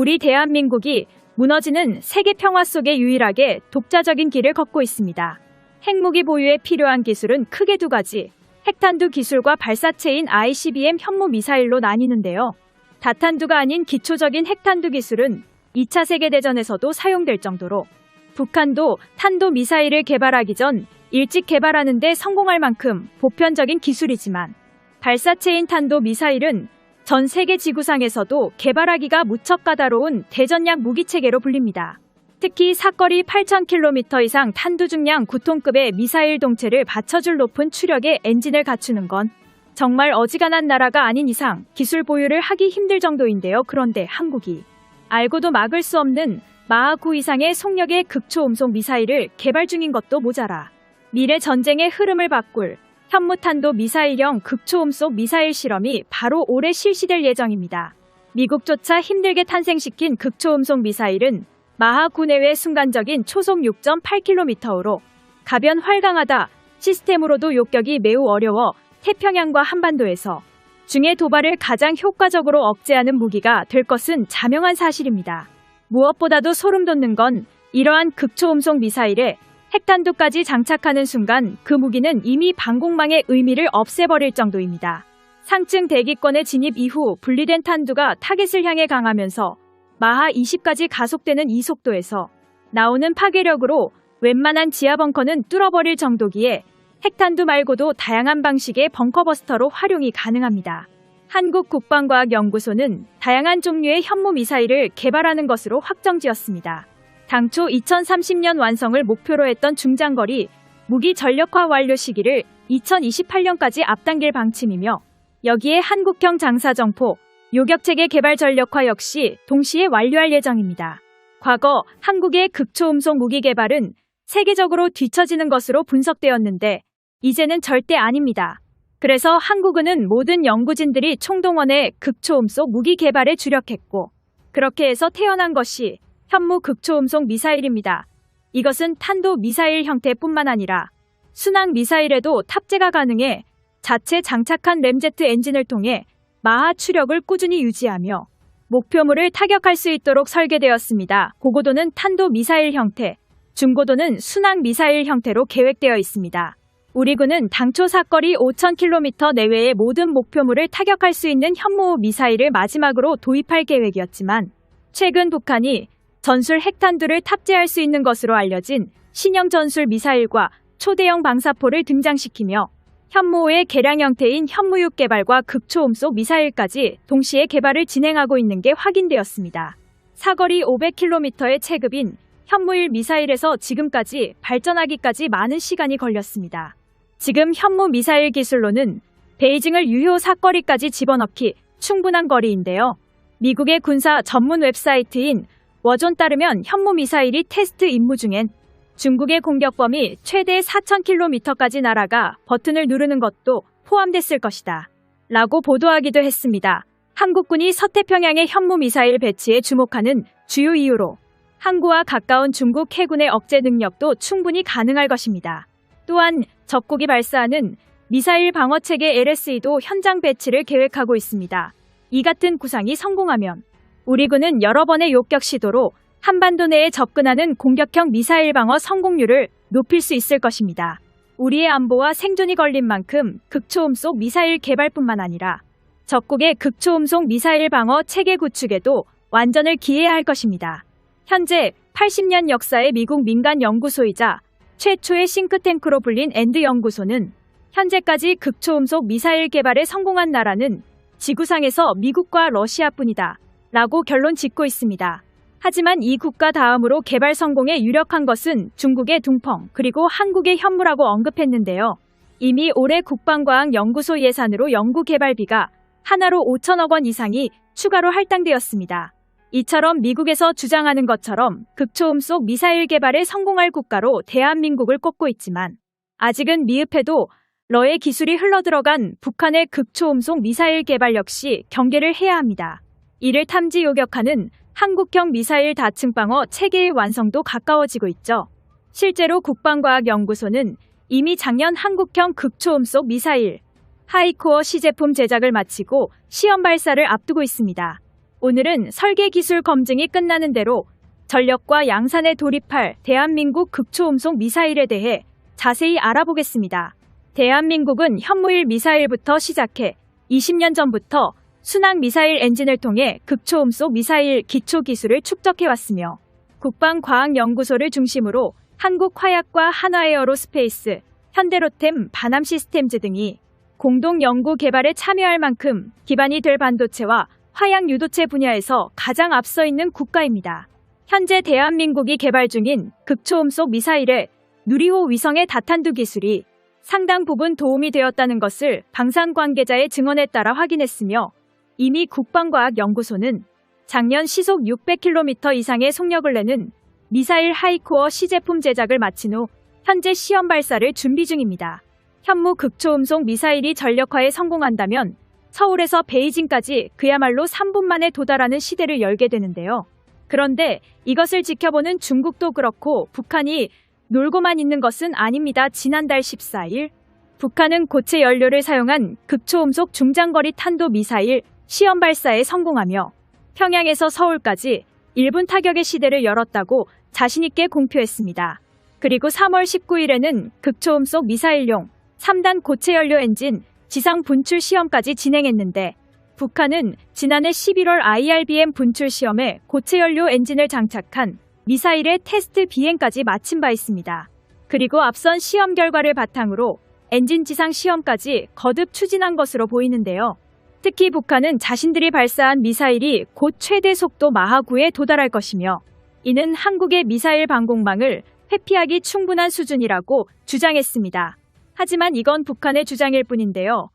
우리 대한민국이 무너지는 세계 평화 속에 유일하게 독자적인 길을 걷고 있습니다. 핵무기 보유에 필요한 기술은 크게 두 가지. 핵탄두 기술과 발사체인 ICBM 현무 미사일로 나뉘는데요. 다탄두가 아닌 기초적인 핵탄두 기술은 2차 세계대전에서도 사용될 정도로 북한도 탄도 미사일을 개발하기 전 일찍 개발하는 데 성공할 만큼 보편적인 기술이지만 발사체인 탄도 미사일은 전 세계 지구상에서도 개발하기가 무척 까다로운 대전약 무기체계로 불립니다. 특히 사거리 8,000km 이상 탄두 중량 9톤급의 미사일 동체를 받쳐줄 높은 추력의 엔진을 갖추는 건 정말 어지간한 나라가 아닌 이상 기술 보유를 하기 힘들 정도인데요. 그런데 한국이 알고도 막을 수 없는 마하 9 이상의 속력의 극초음속 미사일을 개발 중인 것도 모자라 미래 전쟁의 흐름을 바꿀 현무탄도 미사일형 극초음속 미사일 실험이 바로 올해 실시될 예정입니다. 미국조차 힘들게 탄생시킨 극초음속 미사일은 마하 9 내외 순간적인 초속 6.8km로 가변 활강하다 시스템으로도 욕격이 매우 어려워 태평양과 한반도에서 중해 도발을 가장 효과적으로 억제하는 무기가 될 것은 자명한 사실입니다. 무엇보다도 소름 돋는 건 이러한 극초음속 미사일에 핵탄두까지 장착하는 순간 그 무기는 이미 방공망의 의미를 없애버릴 정도입니다. 상층 대기권의 진입 이후 분리된 탄두가 타겟을 향해 강하면서 마하 20까지 가속되는 이 속도에서 나오는 파괴력으로 웬만한 지하 벙커는 뚫어버릴 정도기에 핵탄두 말고도 다양한 방식의 벙커버스터로 활용이 가능합니다. 한국국방과학연구소는 다양한 종류의 현무 미사일을 개발하는 것으로 확정지었습니다. 당초 2030년 완성을 목표로 했던 중장거리 무기 전력화 완료 시기를 2028년까지 앞당길 방침이며 여기에 한국형 장사정포, 요격체계 개발 전력화 역시 동시에 완료할 예정입니다. 과거 한국의 극초음속 무기 개발은 세계적으로 뒤처지는 것으로 분석되었는데 이제는 절대 아닙니다. 그래서 한국은 모든 연구진들이 총동원해 극초음속 무기 개발에 주력했고 그렇게 해서 태어난 것이 현무 극초음속 미사일입니다. 이것은 탄도 미사일 형태뿐만 아니라 순항 미사일에도 탑재가 가능해 자체 장착한 램제트 엔진을 통해 마하 추력을 꾸준히 유지하며 목표물을 타격할 수 있도록 설계되었습니다. 고고도는 탄도 미사일 형태, 중고도는 순항 미사일 형태로 계획되어 있습니다. 우리 군은 당초 사거리 5,000km 내외의 모든 목표물을 타격할 수 있는 현무 미사일을 마지막으로 도입할 계획이었지만 최근 북한이 전술 핵탄두를 탑재할 수 있는 것으로 알려진 신형 전술 미사일과 초대형 방사포를 등장시키며 현무의 개량 형태인 현무육 개발과 극초음속 미사일까지 동시에 개발을 진행하고 있는 게 확인되었습니다. 사거리 500km의 체급인 현무일 미사일에서 지금까지 발전하기까지 많은 시간이 걸렸습니다. 지금 현무 미사일 기술로는 베이징을 유효 사거리까지 집어넣기 충분한 거리인데요. 미국의 군사 전문 웹사이트인 워존 따르면 현무 미사일이 테스트 임무 중엔 중국의 공격 범위 최대 4,000km까지 날아가 버튼을 누르는 것도 포함됐을 것이다. 라고 보도하기도 했습니다. 한국군이 서태평양의 현무 미사일 배치에 주목하는 주요 이유로 항구와 가까운 중국 해군의 억제 능력도 충분히 가능할 것입니다. 또한 적국이 발사하는 미사일 방어체계 LSE도 현장 배치를 계획하고 있습니다. 이 같은 구상이 성공하면 우리 군은 여러 번의 욕격 시도로 한반도 내에 접근하는 공격형 미사일 방어 성공률을 높일 수 있을 것입니다. 우리의 안보와 생존이 걸린 만큼 극초음속 미사일 개발뿐만 아니라 적국의 극초음속 미사일 방어 체계 구축에도 완전을 기해야 할 것입니다. 현재 80년 역사의 미국 민간 연구소이자 최초의 싱크탱크로 불린 앤드 연구소는 현재까지 극초음속 미사일 개발에 성공한 나라는 지구상에서 미국과 러시아뿐이다. 라고 결론 짓고 있습니다. 하지만 이 국가 다음으로 개발 성공에 유력한 것은 중국의 둥펑 그리고 한국의 현무라고 언급했는데요. 이미 올해 국방과학 연구소 예산으로 연구 개발비가 하나로 5천억 원 이상이 추가로 할당되었습니다. 이처럼 미국에서 주장하는 것처럼 극초음 속 미사일 개발에 성공할 국가로 대한민국을 꼽고 있지만 아직은 미흡해도 러의 기술이 흘러들어간 북한의 극초음속 미사일 개발 역시 경계를 해야 합니다. 이를 탐지 요격하는 한국형 미사일 다층방어 체계의 완성도 가까워지고 있죠. 실제로 국방과학연구소는 이미 작년 한국형 극초음 속 미사일 하이코어 시제품 제작을 마치고 시험 발사를 앞두고 있습니다. 오늘은 설계 기술 검증이 끝나는 대로 전력과 양산에 돌입할 대한민국 극초음속 미사일에 대해 자세히 알아보겠습니다. 대한민국은 현무일 미사일부터 시작해 20년 전부터 순항 미사일 엔진을 통해 극초음속 미사일 기초 기술을 축적해왔으며 국방과학연구소를 중심으로 한국화약과 한화에어로스페이스, 현대로템, 바남 시스템즈 등이 공동 연구 개발에 참여할 만큼 기반이 될 반도체와 화약 유도체 분야에서 가장 앞서 있는 국가입니다. 현재 대한민국이 개발 중인 극초음속 미사일의 누리호 위성의 다탄두 기술이 상당 부분 도움이 되었다는 것을 방산 관계자의 증언에 따라 확인했으며 이미 국방과학연구소는 작년 시속 600km 이상의 속력을 내는 미사일 하이코어 시제품 제작을 마친 후 현재 시험 발사를 준비 중입니다. 현무 극초음속 미사일이 전력화에 성공한다면 서울에서 베이징까지 그야말로 3분 만에 도달하는 시대를 열게 되는데요. 그런데 이것을 지켜보는 중국도 그렇고 북한이 놀고만 있는 것은 아닙니다. 지난달 14일 북한은 고체 연료를 사용한 극초음속 중장거리 탄도 미사일 시험 발사에 성공하며 평양에서 서울까지 1분 타격의 시대를 열었다고 자신있게 공표했습니다. 그리고 3월 19일에는 극초음 속 미사일용 3단 고체 연료 엔진 지상 분출 시험까지 진행했는데 북한은 지난해 11월 IRBM 분출 시험에 고체 연료 엔진을 장착한 미사일의 테스트 비행까지 마친 바 있습니다. 그리고 앞선 시험 결과를 바탕으로 엔진 지상 시험까지 거듭 추진한 것으로 보이는데요. 특히 북한은 자신들이 발사한 미사일이 곧 최대 속도 마하 9에 도달할 것이며 이는 한국의 미사일 방공망을 회피하기 충분한 수준이라고 주장했습니다. 하지만 이건 북한의 주장일 뿐인데요.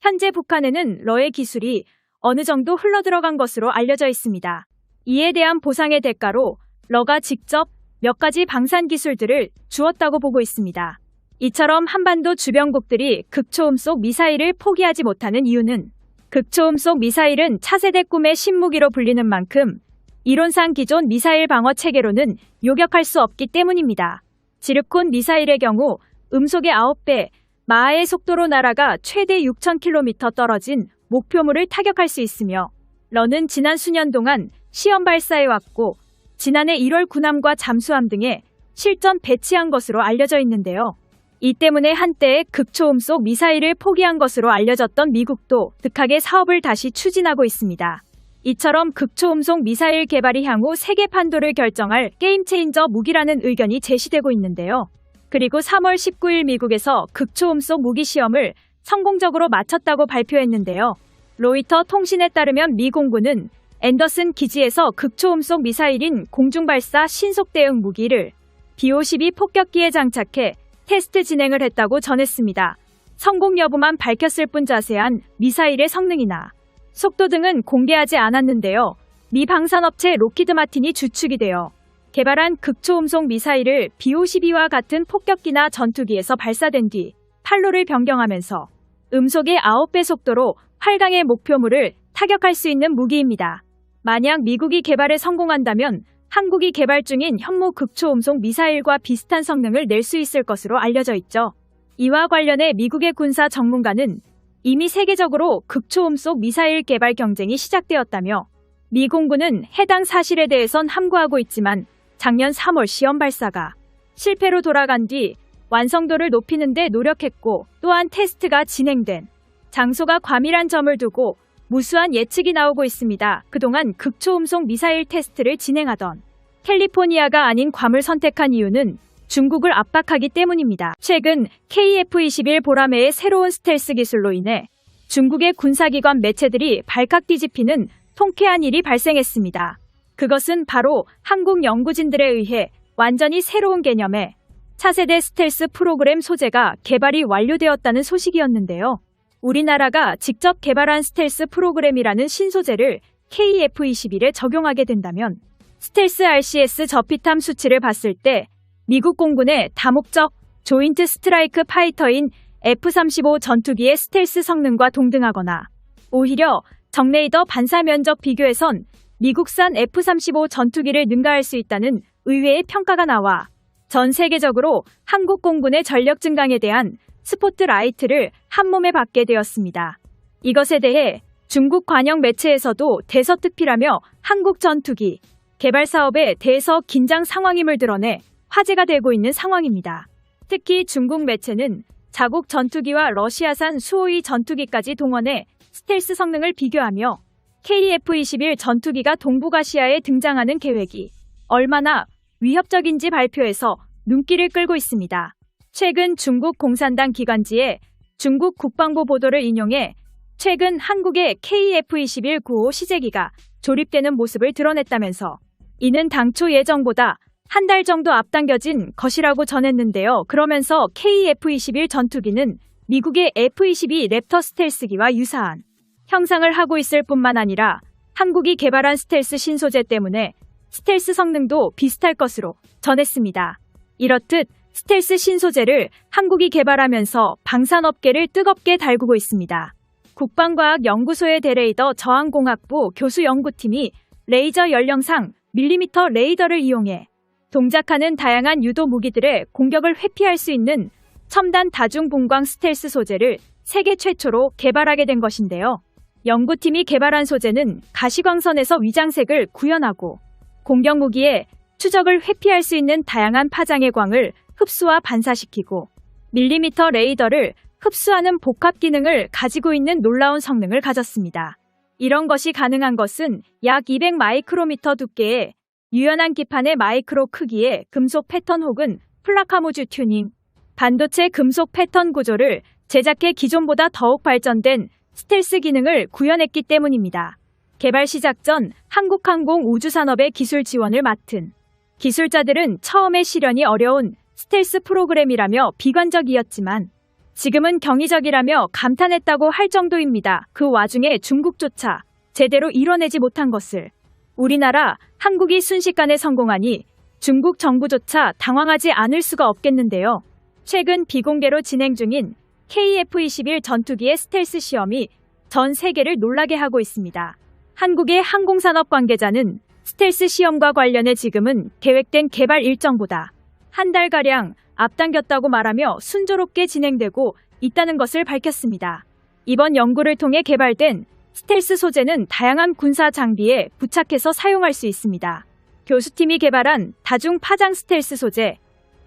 현재 북한에는 러의 기술이 어느 정도 흘러들어간 것으로 알려져 있습니다. 이에 대한 보상의 대가로 러가 직접 몇 가지 방산 기술들을 주었다고 보고 있습니다. 이처럼 한반도 주변국들이 극초음속 미사일을 포기하지 못하는 이유는 극초음속 미사일은 차세대 꿈의 신무기로 불리는 만큼 이론상 기존 미사일 방어 체계로는 요격할 수 없기 때문입니다. 지르콘 미사일의 경우 음속의 9배, 마하의 속도로 날아가 최대 6,000km 떨어진 목표물을 타격할 수 있으며 러는 지난 수년 동안 시험 발사해왔고 지난해 1월 군함과 잠수함 등에 실전 배치한 것으로 알려져 있는데요. 이 때문에 한때 극초음 속 미사일을 포기한 것으로 알려졌던 미국도 득하게 사업을 다시 추진하고 있습니다. 이처럼 극초음속 미사일 개발이 향후 세계 판도를 결정할 게임 체인저 무기라는 의견이 제시되고 있는데요. 그리고 3월 19일 미국에서 극초음속 무기 시험을 성공적으로 마쳤다고 발표했는데요. 로이터 통신에 따르면 미 공군은 앤더슨 기지에서 극초음속 미사일인 공중발사 신속 대응 무기를 B-52 폭격기에 장착해 테스트 진행을 했다고 전했습니다. 성공 여부만 밝혔을 뿐 자세한 미사일의 성능이나 속도 등은 공개하지 않았는데요. 미 방산업체 로키드 마틴이 주축이 되어 개발한 극초음속 미사일을 B-52와 같은 폭격기나 전투기에서 발사된 뒤 판로를 변경하면서 음속의 9배 속도로 활강의 목표물을 타격할 수 있는 무기입니다. 만약 미국이 개발에 성공한다면 한국이 개발 중인 현무 극초음속 미사일과 비슷한 성능을 낼 수 있을 것으로 알려져 있죠. 이와 관련해 미국의 군사 전문가는 이미 세계적으로 극초음속 미사일 개발 경쟁이 시작되었다며 미 공군은 해당 사실에 대해선 함구하고 있지만 작년 3월 시험 발사가 실패로 돌아간 뒤 완성도를 높이는 데 노력했고 또한 테스트가 진행된 장소가 과밀한 점을 두고 무수한 예측이 나오고 있습니다. 그동안 극초음속 미사일 테스트를 진행하던 캘리포니아가 아닌 괌을 선택한 이유는 중국을 압박하기 때문입니다. 최근 KF-21 보라매의 새로운 스텔스 기술로 인해 중국의 군사기관 매체들이 발칵 뒤집히는 통쾌한 일이 발생했습니다. 그것은 바로 한국 연구진들에 의해 완전히 새로운 개념의 차세대 스텔스 프로그램 소재가 개발이 완료되었다는 소식이었는데요. 우리나라가 직접 개발한 스텔스 프로그램이라는 신소재를 KF-21에 적용하게 된다면 스텔스 RCS 저피탐 수치를 봤을 때 미국 공군의 다목적 조인트 스트라이크 파이터인 F-35 전투기의 스텔스 성능과 동등하거나 오히려 정레이더 반사 면적 비교에선 미국산 F-35 전투기를 능가할 수 있다는 의외의 평가가 나와 전 세계적으로 한국 공군의 전력 증강에 대한 스포트라이트를 한 몸에 받게 되었습니다. 이것에 대해 중국 관영 매체에서도 대서특필하며 한국 전투기 개발 사업에 대해서 긴장 상황임을 드러내 화제가 되고 있는 상황입니다. 특히 중국 매체는 자국 전투기와 러시아산 수호위 전투기까지 동원해 스텔스 성능을 비교하며 KF-21 전투기가 동북아시아에 등장하는 계획이 얼마나 위협적인지 발표해서 눈길을 끌고 있습니다. 최근 중국 공산당 기관지에 중국 국방부 보도를 인용해 최근 한국의 KF-21 9호 시제기가 조립되는 모습을 드러냈다면서 이는 당초 예정보다 한 달 정도 앞당겨진 것이라고 전했는데요. 그러면서 KF-21 전투기는 미국의 F-22 랩터 스텔스기와 유사한 형상을 하고 있을 뿐만 아니라 한국이 개발한 스텔스 신소재 때문에 스텔스 성능도 비슷할 것으로 전했습니다. 이렇듯 스텔스 신소재를 한국이 개발하면서 방산업계를 뜨겁게 달구고 있습니다. 국방과학연구소의 대레이더 저항공학부 교수 연구팀이 레이저 연령상 밀리미터 레이더를 이용해 동작하는 다양한 유도 무기들의 공격을 회피할 수 있는 첨단 다중분광 스텔스 소재를 세계 최초로 개발하게 된 것인데요. 연구팀이 개발한 소재는 가시광선에서 위장색을 구현하고 공격 무기에 추적을 회피할 수 있는 다양한 파장의 광을 흡수와 반사시키고 밀리미터 레이더를 흡수하는 복합 기능을 가지고 있는 놀라운 성능을 가졌습니다. 이런 것이 가능한 것은 약 200 마이크로미터 두께의 유연한 기판의 마이크로 크기의 금속 패턴 혹은 플라카모주 튜닝, 반도체 금속 패턴 구조를 제작해 기존보다 더욱 발전된 스텔스 기능을 구현했기 때문입니다. 개발 시작 전 한국항공 우주산업의 기술 지원을 맡은 기술자들은 처음에 실현이 어려운 스텔스 프로그램이라며 비관적이었지만 지금은 경이적이라며 감탄했다고 할 정도입니다. 그 와중에 중국조차 제대로 이뤄내지 못한 것을 우리나라 한국이 순식간에 성공하니 중국 정부조차 당황하지 않을 수가 없겠는데요. 최근 비공개로 진행 중인 KF-21 전투기의 스텔스 시험이 전 세계를 놀라게 하고 있습니다. 한국의 항공산업 관계자는 스텔스 시험과 관련해 지금은 계획된 개발 일정보다 한 달가량 앞당겼다고 말하며 순조롭게 진행되고 있다는 것을 밝혔습니다. 이번 연구를 통해 개발된 스텔스 소재는 다양한 군사 장비에 부착해서 사용할 수 있습니다. 교수팀이 개발한 다중 파장 스텔스 소재,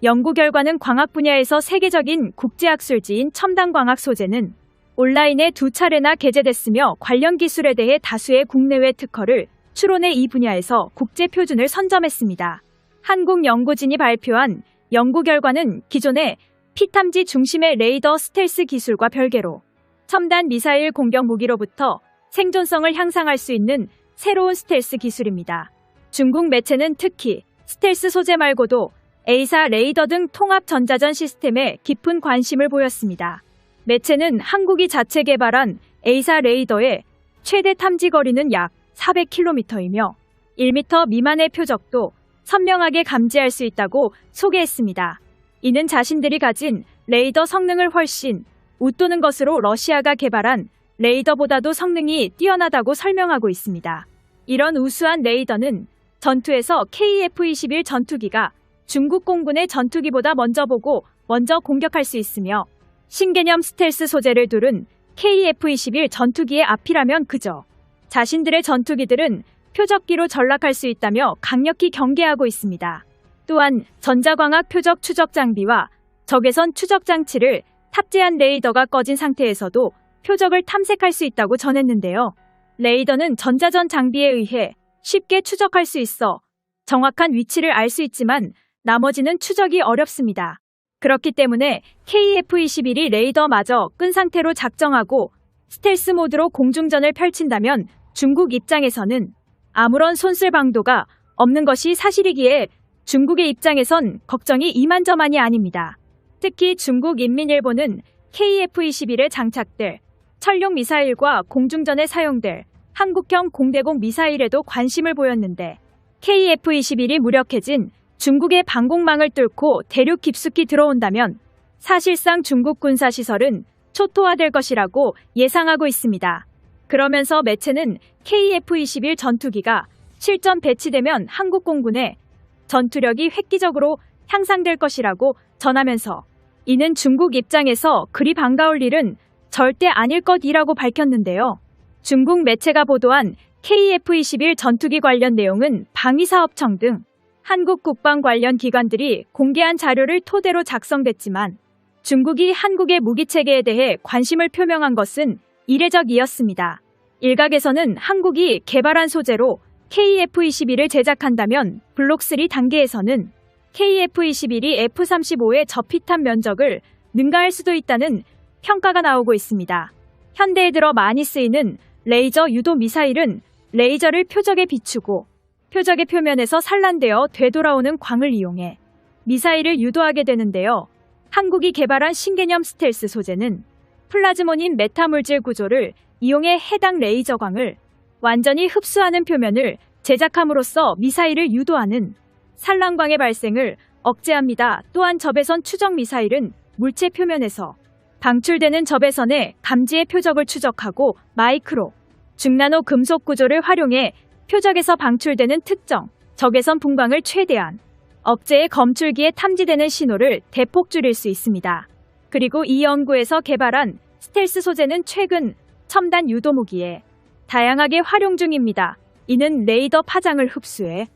연구 결과는 광학 분야에서 세계적인 국제학술지인 첨단광학 소재는 온라인에 두 차례나 게재됐으며 관련 기술에 대해 다수의 국내외 특허를 추론해 이 분야에서 국제 표준을 선점했습니다. 한국연구진이 발표한 연구 결과는 기존의 피탐지 중심의 레이더 스텔스 기술과 별개로 첨단 미사일 공격 무기로부터 생존성을 향상할 수 있는 새로운 스텔스 기술입니다. 중국 매체는 특히 스텔스 소재 말고도 A사 레이더 등 통합 전자전 시스템에 깊은 관심을 보였습니다. 매체는 한국이 자체 개발한 A사 레이더의 최대 탐지 거리는 약 400km이며 1m 미만의 표적도 선명하게 감지할 수 있다고 소개했습니다. 이는 자신들이 가진 레이더 성능을 훨씬 웃도는 것으로 러시아가 개발한 레이더보다도 성능이 뛰어나다고 설명하고 있습니다. 이런 우수한 레이더는 전투에서 KF-21 전투기가 중국 공군의 전투기보다 먼저 보고 먼저 공격할 수 있으며 신개념 스텔스 소재를 두른 KF-21 전투기의 앞이라면 그저 자신들의 전투기들은 표적기로 전락할 수 있다며 강력히 경계하고 있습니다. 또한 전자광학 표적 추적 장비와 적외선 추적 장치를 탑재한 레이더가 꺼진 상태에서도 표적을 탐색할 수 있다고 전했는데요. 레이더는 전자전 장비에 의해 쉽게 추적할 수 있어 정확한 위치를 알 수 있지만 나머지는 추적이 어렵습니다. 그렇기 때문에 KF-21이 레이더마저 끈 상태로 작정하고 스텔스 모드로 공중전을 펼친다면 중국 입장에서는 아무런 손쓸 방도가 없는 것이 사실이기에 중국의 입장에선 걱정이 이만저만이 아닙니다. 특히 중국 인민일보는 KF-21에 장착될 철룡 미사일과 공중전에 사용될 한국형 공대공 미사일에도 관심을 보였는데 KF-21이 무력해진 중국의 방공망을 뚫고 대륙 깊숙이 들어온다면 사실상 중국 군사시설은 초토화될 것이라고 예상하고 있습니다. 그러면서 매체는 KF-21 전투기가 실전 배치되면 한국 공군의 전투력이 획기적으로 향상될 것이라고 전하면서 이는 중국 입장에서 그리 반가울 일은 절대 아닐 것이라고 밝혔는데요. 중국 매체가 보도한 KF-21 전투기 관련 내용은 방위사업청 등 한국 국방 관련 기관들이 공개한 자료를 토대로 작성됐지만 중국이 한국의 무기 체계에 대해 관심을 표명한 것은 이례적이었습니다. 일각에서는 한국이 개발한 소재로 KF-21을 제작한다면 블록 3 단계에서는 KF-21이 F-35의 저피탄 면적을 능가할 수도 있다는 평가가 나오고 있습니다. 현대에 들어 많이 쓰이는 레이저 유도 미사일은 레이저를 표적에 비추고 표적의 표면에서 산란되어 되돌아오는 광을 이용해 미사일을 유도하게 되는데요. 한국이 개발한 신개념 스텔스 소재는 플라즈몬인 메타물질 구조를 이용해 해당 레이저광을 완전히 흡수하는 표면을 제작함으로써 미사일을 유도하는 산란광의 발생을 억제합니다. 또한 적외선 추적 미사일은 물체 표면에서 방출되는 적외선의 감지의 표적을 추적하고 마이크로, 중나노 금속 구조를 활용해 표적에서 방출되는 특정 적외선 분광을 최대한 억제해 검출기에 탐지되는 신호를 대폭 줄일 수 있습니다. 그리고 이 연구에서 개발한 스텔스 소재는 최근 첨단 유도 무기에 다양하게 활용 중입니다. 이는 레이더 파장을 흡수해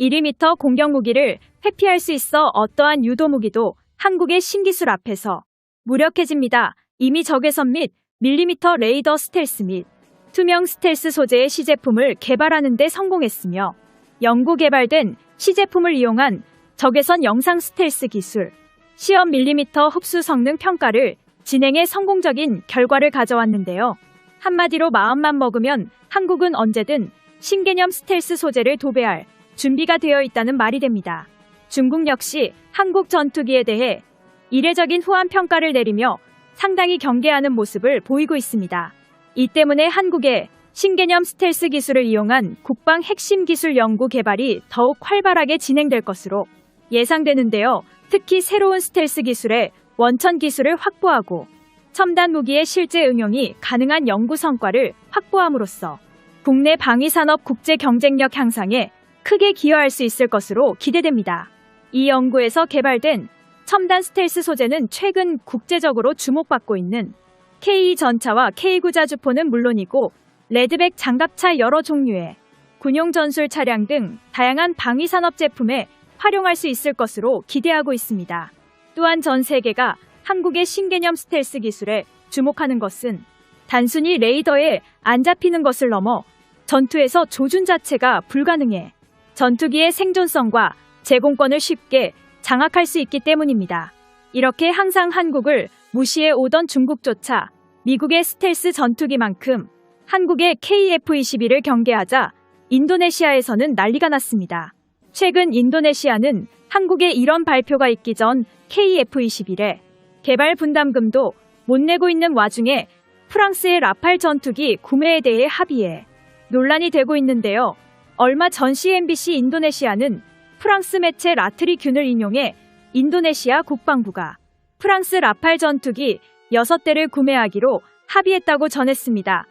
1m 공격 무기를 회피할 수 있어 어떠한 유도 무기도 한국의 신기술 앞에서 무력해집니다. 이미 적외선 및 밀리미터 레이더 스텔스 및 투명 스텔스 소재의 시제품을 개발하는 데 성공했으며 연구 개발된 시제품을 이용한 적외선 영상 스텔스 기술, 시험 밀리미터 흡수 성능 평가를 진행해 성공적인 결과를 가져왔는데요. 한마디로 마음만 먹으면 한국은 언제든 신개념 스텔스 소재를 도배할 준비가 되어 있다는 말이 됩니다. 중국 역시 한국 전투기에 대해 이례적인 후한 평가를 내리며 상당히 경계하는 모습을 보이고 있습니다. 이 때문에 한국의 신개념 스텔스 기술을 이용한 국방 핵심 기술 연구 개발이 더욱 활발하게 진행될 것으로 예상되는데요. 특히 새로운 스텔스 기술의 원천 기술을 확보하고 첨단 무기의 실제 응용이 가능한 연구 성과를 확보함으로써 국내 방위 산업 국제 경쟁력 향상에 크게 기여할 수 있을 것으로 기대됩니다. 이 연구에서 개발된 첨단 스텔스 소재는 최근 국제적으로 주목받고 있는 K 전차와 K9 자주포는 물론이고 레드백 장갑차 여러 종류의 군용 전술 차량 등 다양한 방위 산업 제품에 활용할 수 있을 것으로 기대하고 있습니다. 또한 전 세계가 한국의 신개념 스텔스 기술에 주목하는 것은 단순히 레이더에 안 잡히는 것을 넘어 전투에서 조준 자체가 불가능해 전투기의 생존성과 제공권을 쉽게 장악할 수 있기 때문입니다. 이렇게 항상 한국을 무시해 오던 중국조차 미국의 스텔스 전투기만큼 한국의 KF-21을 경계하자 인도네시아에서는 난리가 났습니다. 최근 인도네시아는 한국에 이런 발표가 있기 전 KF-21의 개발 분담금도 못 내고 있는 와중에 프랑스의 라팔 전투기 구매에 대해 합의해 논란이 되고 있는데요. 얼마 전 CNBC 인도네시아는 프랑스 매체 라트리균을 인용해 인도네시아 국방부가 프랑스 라팔 전투기 6대를 구매하기로 합의했다고 전했습니다.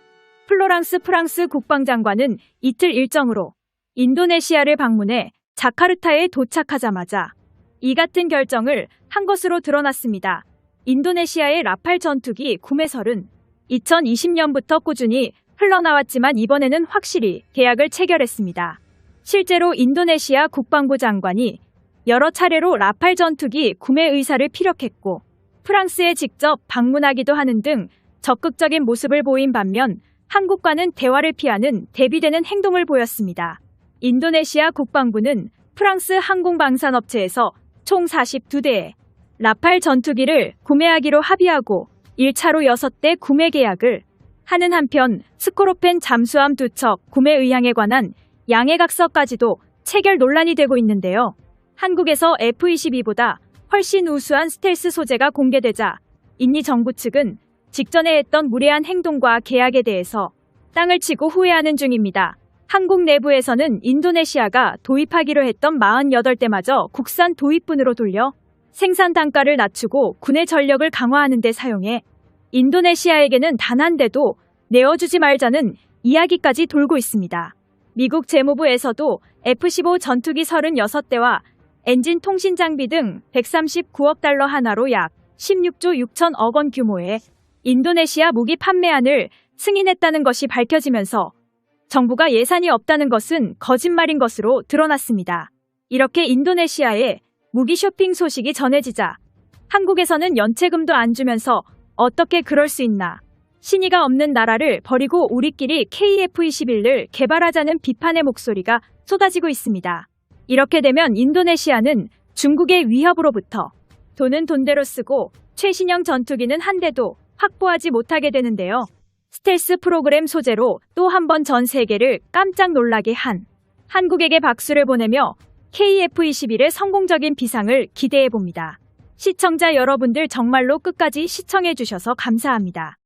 플로랑스 프랑스 국방장관은 이틀 일정으로 인도네시아를 방문해 자카르타에 도착하자마자 이 같은 결정을 한 것으로 드러났습니다. 인도네시아의 라팔 전투기 구매설은 2020년부터 꾸준히 흘러나왔지만 이번에는 확실히 계약을 체결했습니다. 실제로 인도네시아 국방부 장관이 여러 차례로 라팔 전투기 구매 의사를 피력했고 프랑스에 직접 방문하기도 하는 등 적극적인 모습을 보인 반면 한국과는 대화를 피하는 대비되는 행동을 보였습니다. 인도네시아 국방부는 프랑스 항공방산업체에서 총 42대의 라팔 전투기를 구매하기로 합의하고 1차로 6대 구매 계약을 하는 한편 스코로펜 잠수함 두 척 구매 의향에 관한 양해각서까지도 체결 논란이 되고 있는데요. 한국에서 F-22보다 훨씬 우수한 스텔스 소재가 공개되자 인니 정부 측은 직전에 했던 무례한 행동과 계약에 대해서 땅을 치고 후회하는 중입니다. 한국 내부에서는 인도네시아가 도입하기로 했던 48대마저 국산 도입분으로 돌려 생산 단가를 낮추고 군의 전력을 강화하는 데 사용해 인도네시아에게는 단 한 대도 내어주지 말자는 이야기까지 돌고 있습니다. 미국 재무부에서도 F-15 전투기 36대와 엔진 통신 장비 등 139억 달러 하나로 약 16조 6천억 원 규모의 인도네시아 무기 판매안을 승인했다는 것이 밝혀지면서 정부가 예산이 없다는 것은 거짓말인 것으로 드러났습니다. 이렇게 인도네시아에 무기 쇼핑 소식이 전해지자 한국에서는 연체금도 안 주면서 어떻게 그럴 수 있나. 신의가 없는 나라를 버리고 우리끼리 KF-21을 개발하자는 비판의 목소리가 쏟아지고 있습니다. 이렇게 되면 인도네시아는 중국의 위협으로부터 돈은 돈대로 쓰고 최신형 전투기는 한 대도 확보하지 못하게 되는데요. 스텔스 프로그램 소재로 또 한 번 전 세계를 깜짝 놀라게 한 한국에게 박수를 보내며 KF-21의 성공적인 비상을 기대해 봅니다. 시청자 여러분들 정말로 끝까지 시청해 주셔서 감사합니다.